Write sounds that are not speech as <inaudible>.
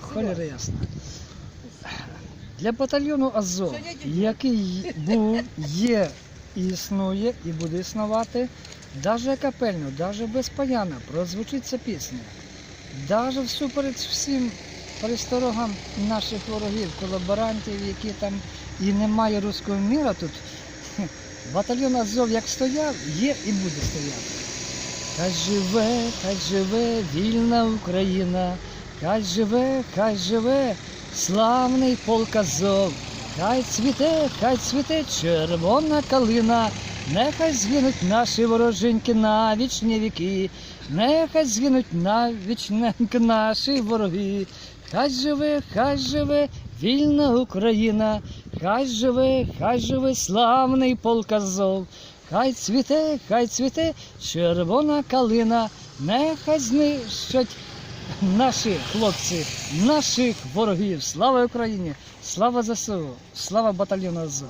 Холера ясна. Для батальйону Азов, який був, є, існує і буде існувати, навіть капельно, навіть без паяна прозвучить ця пісня. Навіть всупереч всім пересторогам наших ворогів, колаборантів, які там і немає руського міра тут. <laughs> Батальйон Азов як стояв, є і буде стояти. Хай живе, хай живе вільна Україна, хай живе, хай живе славний полк Азов, хай цвіте, хай цвіте червона калина, нехай згинуть наші вороженьки на вічні віки, нехай згинуть на вічненьки наші вороги. Хай живе, хай живе вільна Україна, хай живе, хай живе славний полк Азов. Хай цвіте, хай цвіте червона калина, нехай знищать наші хлопці, наших ворогів. Слава Україні! Слава ЗСУ! Слава батальйону Азов!